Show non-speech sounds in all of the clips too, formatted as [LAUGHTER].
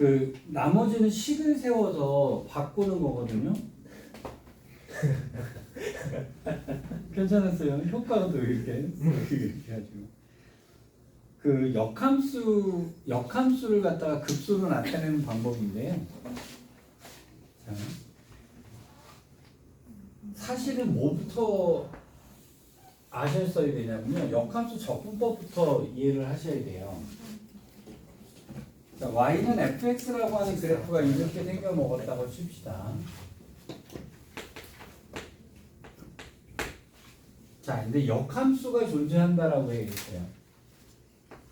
그 나머지는 식을 세워서 바꾸는 거거든요. [LAUGHS] 괜찮았어요. 효과도 이렇게 이렇게 가지고 그 역함수 역함수를 갖다가 급수로 나타내는 방법인데요. 자, 사실은 뭐부터 아셨어야 되냐면요. 역함수 적분법부터 이해를 하셔야 돼요. 자, y는 fx라고 하는 그래프가 이렇게 생겨 먹었다고 칩시다. 자, 근데 역함수가 존재한다라고 얘기했어요.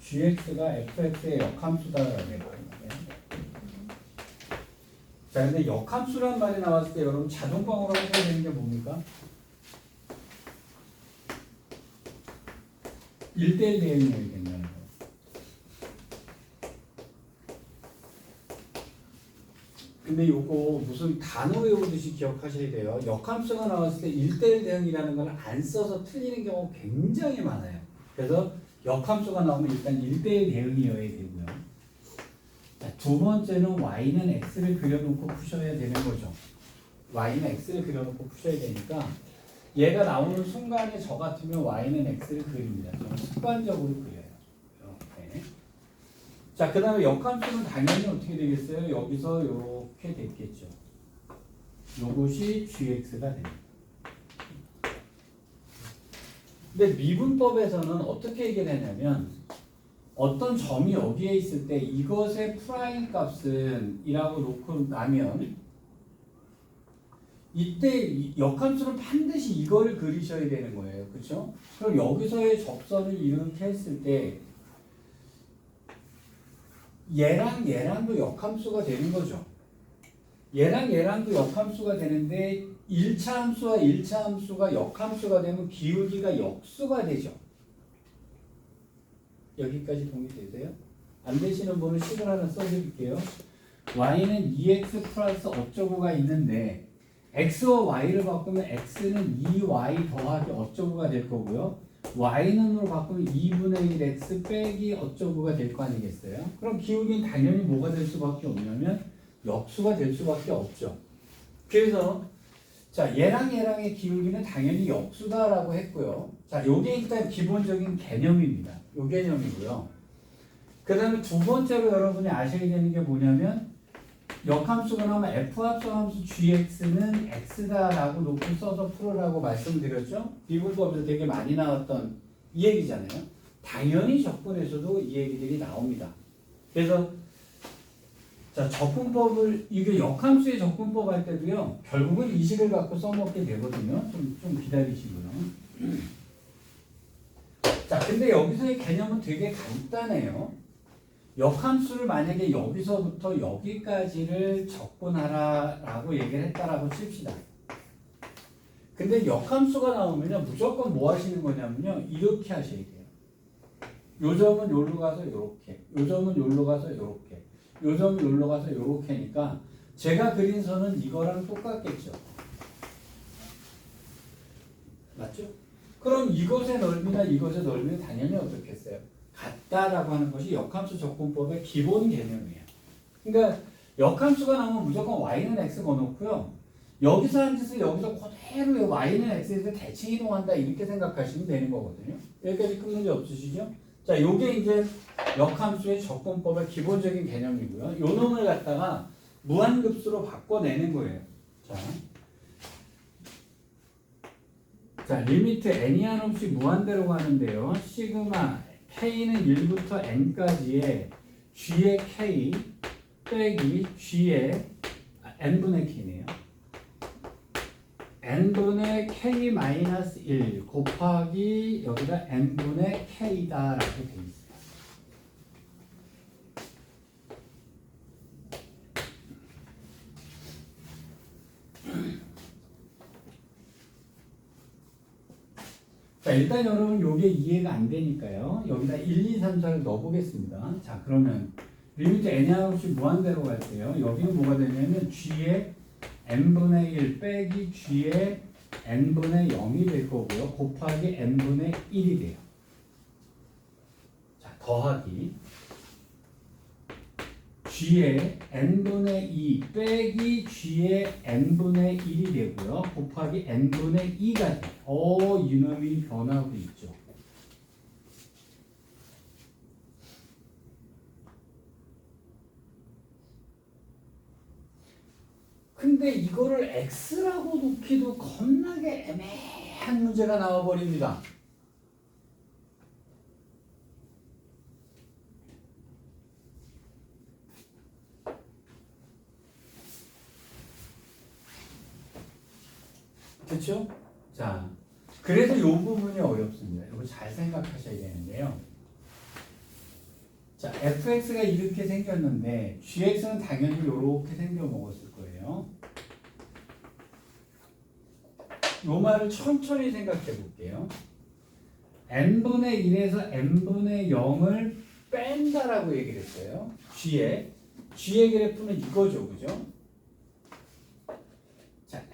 gx가 fx의 역함수다라고 얘기했거든요. 자, 근데 역함수란 말이 나왔을 때 여러분 자동방어로 하셔야 되는 게 뭡니까? 1대1 대응이 되겠냐는 거. 근데 요거 무슨 단어 외우듯이 기억하셔야 돼요. 역함수가 나왔을 때 1대1 대응이라는 걸 안 써서 틀리는 경우가 굉장히 많아요. 그래서 역함수가 나오면 일단 1대1 대응이어야 되고요. 자, 두 번째는 y는 x를 그려놓고 푸셔야 되는 거죠. y는 x를 그려놓고 푸셔야 되니까 얘가 나오는 순간에 저 같으면 y는 x를 그립니다. 저는 습관적으로 그려요. 자, 그 다음에 역함수는 당연히 어떻게 되겠어요? 여기서 이렇게 됐겠죠. 요것이 gx가 됩니다. 근데 미분법에서는 어떻게 하냐면 어떤 점이 여기에 있을 때 이것의 프라임 값은 이라고 놓고 나면 이때 이 역함수는 반드시 이거를 그리셔야 되는 거예요. 그렇죠? 그럼 여기서의 접선을 이렇게 했을 때 얘랑 얘랑도 역함수가 되는 거죠. 얘랑 얘랑도 역함수가 되는데 1차 함수와 1차 함수가 역함수가 되면 기울기가 역수가 되죠. 여기까지 동의되세요? 안 되시는 분은 식을 하나 써드릴게요. y는 2x 플러스 어쩌고가 있는데 x와 y를 바꾸면 x는 2y 더하기 어쩌고가 될 거고요. Y는으로 바꾸면 2분의 1x 빼기 어쩌고가 될 거 아니겠어요? 그럼 기울기는 당연히 뭐가 될 수밖에 없냐면 역수가 될 수밖에 없죠. 그래서 자 얘랑 얘랑의 기울기는 당연히 역수다라고 했고요. 자 요게 일단 기본적인 개념입니다. 요 개념이고요. 그 다음에 두 번째로 여러분이 아셔야 되는 게 뭐냐면 역함수가 나오면 F합성함수 gx는 x다라고 놓고 써서 풀으라고 말씀드렸죠. 미분법에서 되게 많이 나왔던 이 얘기잖아요. 당연히 적분에서도 이 얘기들이 나옵니다. 그래서 자 적분법을 이게 역함수의 적분법 할 때도요 결국은 이 식을 갖고 써먹게 되거든요. 좀, 좀 기다리시고요. 자 근데 여기서의 개념은 되게 간단해요. 역함수를 만약에 여기서부터 여기까지를 적분하라라고 얘기를 했다라고 칩시다. 근데 역함수가 나오면요 무조건 뭐 하시는 거냐면요 이렇게 하셔야 돼요. 요 점은 요로 가서 요렇게, 요 점은 요로 가서 요렇게, 요 점은 요로 가서 요렇게니까 제가 그린 선은 이거랑 똑같겠죠. 맞죠? 그럼 이것의 넓이나 이것의 넓이는 당연히 어떻겠어요? 같다라고 하는 것이 역함수 적분법의 기본 개념이에요. 그러니까 역함수가 나오면 무조건 y는 x 거놓고요. 여기서 한 짓을 여기서 그대로 y는 x에서 대칭 이동한다 이렇게 생각하시면 되는 거거든요. 여기까지 큰 문제 없으시죠? 자, 요게 이제 역함수의 적분법의 기본적인 개념이고요. 요 놈을 갖다가 무한급수로 바꿔내는 거예요. 자, 자 리미트 n이 한없이 무한대로 가는데요. 시그마 k는 1부터 n까지의 g의 k 빼기 g의 아, n분의 k네요. n분의 k 마이너스 1 곱하기 여기가 n분의 k다라고 돼 있어요. 일단 여러분 요게 이해가 안 되니까요. 여기다 1, 2, 3, 4를 넣어보겠습니다. 자 그러면 리미트 n이 없이 무한대로 갈게요. 여기는 뭐가 되냐면 g의 n분의 1 빼기 g의 n분의 0이 될 거고요. 곱하기 n분의 1이 돼요. 자 더하기 g의 n분의 2 빼기 g의 n분의 1이 되고요. 곱하기 n분의 2가 돼. 어, 이놈이 변하고 있죠. 근데 이거를 x라고 놓기도 겁나게 애매한 문제가 나와버립니다. 그렇죠? 자, 그래서 이 부분이 어렵습니다. 이거 잘 생각하셔야 되는데요. 자, fx가 이렇게 생겼는데 gx는 당연히 이렇게 생겨 먹었을 거예요. 요 말을 천천히 생각해 볼게요. n분의 1에서 n분의 0을 뺀다라고 얘기를 했어요. g의 g의 그래프는 이거죠, 그죠?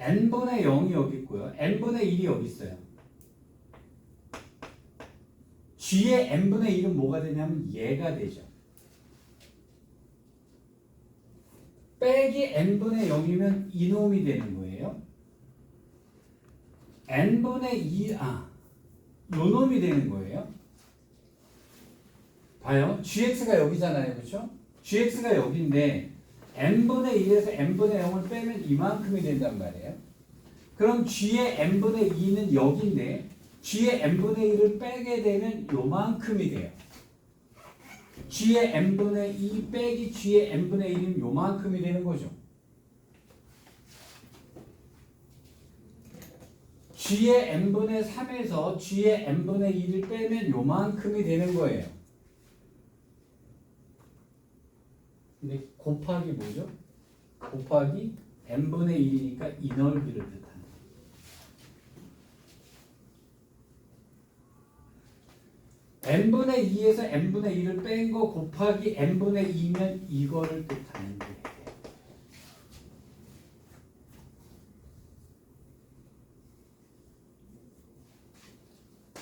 자, n분의 0이 여기 있고요. n분의 1이 여기 있어요. g의 n분의 1은 뭐가 되냐면 얘가 되죠. 빼기 n분의 0이면 이놈이 되는 거예요. n분의 2, 아, 요놈이 되는 거예요. 봐요. gx가 여기잖아요. 그렇죠? gx가 여기인데 n분의 1에서 n분의 0을 빼면 이만큼이 된단 말이에요. 그럼 g의 n분의 2는 여기인데 g의 n분의 1을 빼게 되면 요만큼이 돼요. g의 n분의 2 빼기 g의 n분의 1은 요만큼이 되는 거죠. g의 n분의 3에서 g의 n분의 2를 빼면 요만큼이 되는 거예요. 근데 곱하기 뭐죠? 곱하기 n분의 1이니까 이 넓이를 뜻하는 n분의 2에서 n분의 1을 뺀 거 곱하기 n분의 2면 이거를 뜻하는 거예요.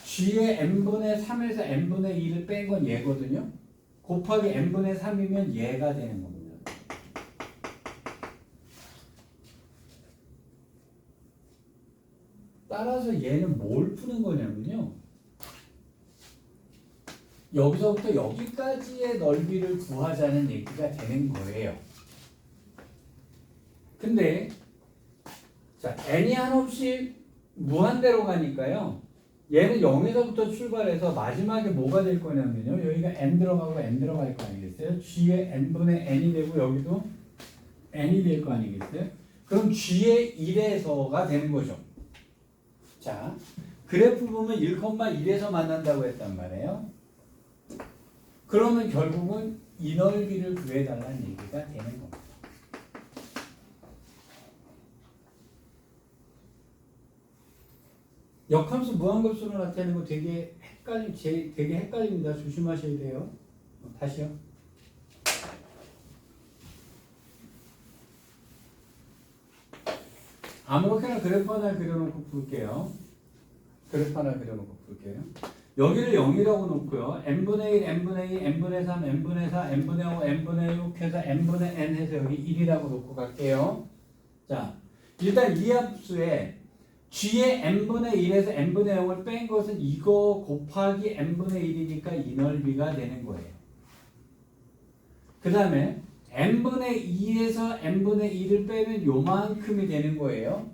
g의 n분의 3에서 n분의 2를 뺀 건 얘거든요. 곱하기 n분의 3이면 얘가 되는 겁니다. 따라서 얘는 뭘 푸는 거냐면요. 여기서부터 여기까지의 넓이를 구하자는 얘기가 되는 거예요. 근데 자 n이 한없이 무한대로 가니까요. 얘는 0에서부터 출발해서 마지막에 뭐가 될 거냐면요. 여기가 n 들어가고 n 들어갈 거 아니겠어요? g의 n분의 n이 되고 여기도 n이 될 거 아니겠어요? 그럼 g의 1에서가 되는 거죠. 자, 그래프 보면 1,1에서 만난다고 했단 말이에요. 그러면 결국은 이 넓이를 구해달라는 얘기가 되는 겁니다. 역함수 무한급수로 나타내는 거 되게 헷갈리, 제, 되게 헷갈립니다. 조심하셔야 돼요. 어, 다시요. 아무렇게나 그래프 하나 그려놓고 풀게요. 그래프 하나 그려놓고 풀게요. 여기를 0이라고 놓고요. n분의 1, n분의 2, n분의 3, n분의 4, n분의 5, n분의 6 해서 n분의 n 해서 여기 1이라고 놓고 갈게요. 자, 일단 이 함수에 g의 n분의 1에서 n분의 0을 뺀 것은 이거 곱하기 n분의 1이니까 이 넓이가 되는 거예요. 그 다음에 n분의 2에서 n분의 1을 빼면 요만큼이 되는 거예요.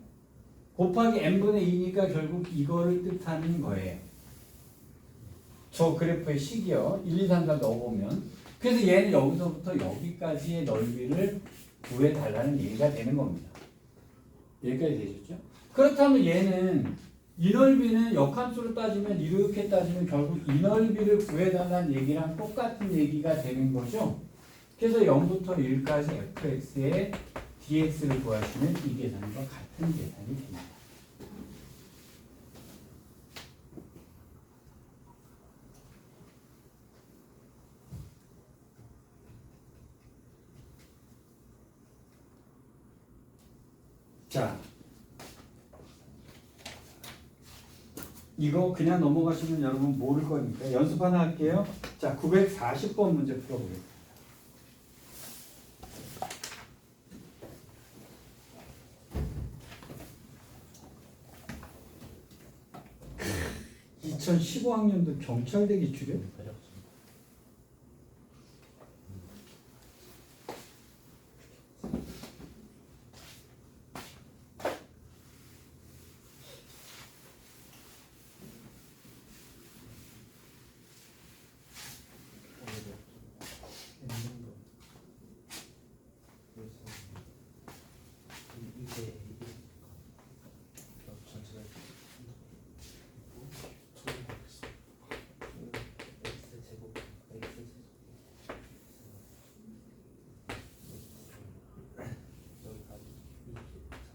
곱하기 n분의 2니까 결국 이거를 뜻하는 거예요. 저 그래프의 식이요. 1, 2, 3, 4 넣어보면. 그래서 얘는 여기서부터 여기까지의 넓이를 구해달라는 얘기가 되는 겁니다. 여기까지 되셨죠? 그렇다면 얘는 이 넓이는 역함수로 따지면 이렇게 따지면 결국 이 넓이를 구해달라는 얘기랑 똑같은 얘기가 되는 거죠. 그래서 0부터 1까지 fx의 dx를 구하시면 이 계산과 같은 계산이 됩니다. 자, 이거 그냥 넘어가시면 여러분 모를 거니까 연습 하나 할게요. 자, 940번 문제 풀어보겠습니다. (2015학년도) 경찰대 기출이요?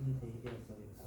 이 대입이었어요.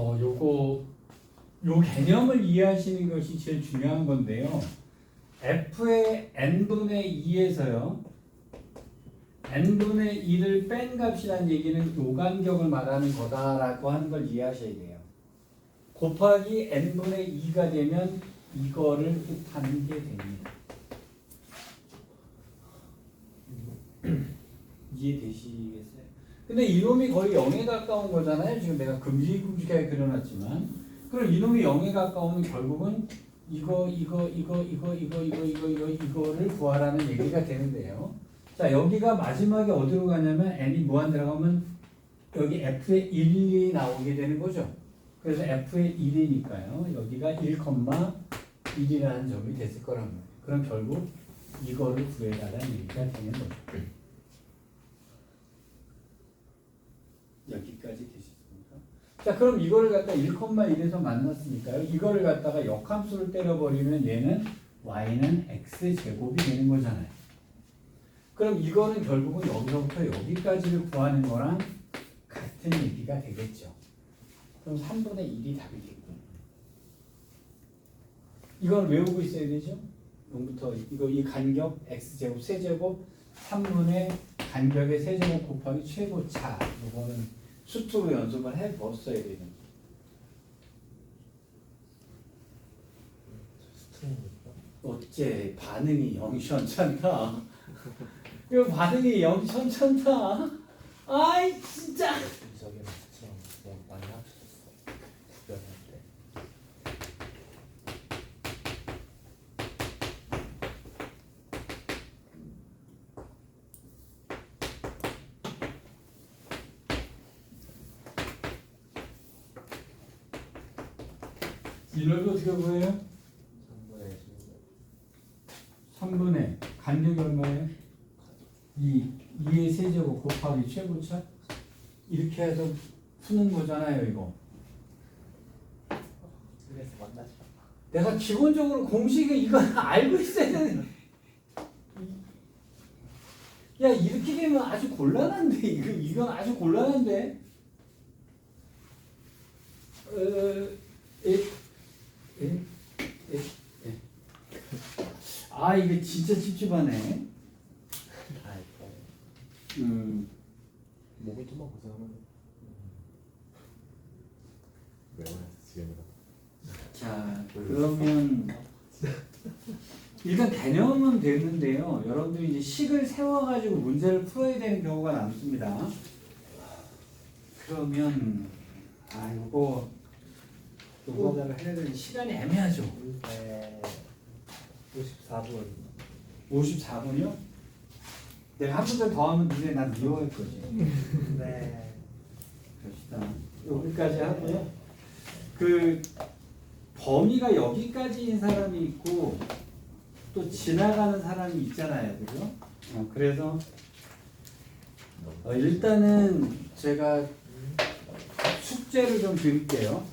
어, 요거 요 개념을 이해하시는 것이 제일 중요한 건데요. f의 n분의 2에서요. n분의 2를 뺀 값이라는 얘기는 요 간격을 말하는 거다라고 하는 걸 이해하셔야 돼요. 곱하기 n분의 2가 되면 이거를 뜻하는 게 됩니다. [CLEARS THROAT] 이해되시겠어요? 근데 이놈이 거의 0에 가까운 거잖아요. 지금 내가 금지금지하게 그려놨지만 그럼 이놈이 0에 가까우면 결국은 이거 이거 이거 이거 이거 이거 이거 이거 이거를 구하라는 얘기가 되는데요. 자 여기가 마지막에 어디로 가냐면 n이 무한 들어가면 여기 f의 1이 나오게 되는 거죠. 그래서 f의 1이니까요. 여기가 1,1이라는 점이 됐을 거란 말이에요. 그럼 결국 이거를 구해달라는 얘기가 되는 거죠. 여기까지 되셨습니까? 자, 그럼 이거를 갖다 1,1에서 만났으니까요. 이거를 갖다가 역함수를 때려버리면 얘는 y는 x 제곱이 되는 거잖아요. 그럼 이거는 결국은 여기서부터 여기까지를 구하는 거랑 같은 얘기가 되겠죠. 그럼 3분의 1이 답이 되고. 이걸 외우고 있어야 되죠? 0부터 이거 이 간격 x 제곱 세제곱 3분의 간격의 세제곱 곱하기 최고차 이거는 수투로 연습을 해 봤어야 되는 어째 반응이 영시원찮다. 이거 반응이 영시원찮다. 아이 진짜. 저기는 스트링 너무 많이 합쳤어 구별할 때 이놈이 어떻게 보여요? 3분의 16 3분의 간격이 얼마예요? 2. 2의 세제곱 곱하기 최고차? 이렇게 해서 푸는 거잖아요 이거. 그래서 만나지 마 내가 기본적으로 공식을 이건 [LAUGHS] 알고 있어야 되는. 야 이렇게 되면 아주 곤란한데 이거 이건 아주 곤란한데. 어, 에, 에, 에, 에. 아 이거 진짜 찝찝하네. 다 이거 음. 몸이 좀만 고생하면 외워야 지금이라 자 그러면 일단 개념은 됐는데요. 여러분들이 이제 식을 세워가지고 문제를 풀어야 되는 경우가 많습니다. 그러면 아 이거 노가다를 해야 되는 시간이 애매하죠. 네. 54분. 54분이요? 내가 한 문제 더 하면 니네 난 미워할 거지. 네. 그럽시다. 여기까지 하고요. 그 범위가 여기까지인 사람이 있고 또 지나가는 사람이 있잖아요, 그죠? 어, 그래서 어, 일단은 제가 숙제를 좀 드릴게요.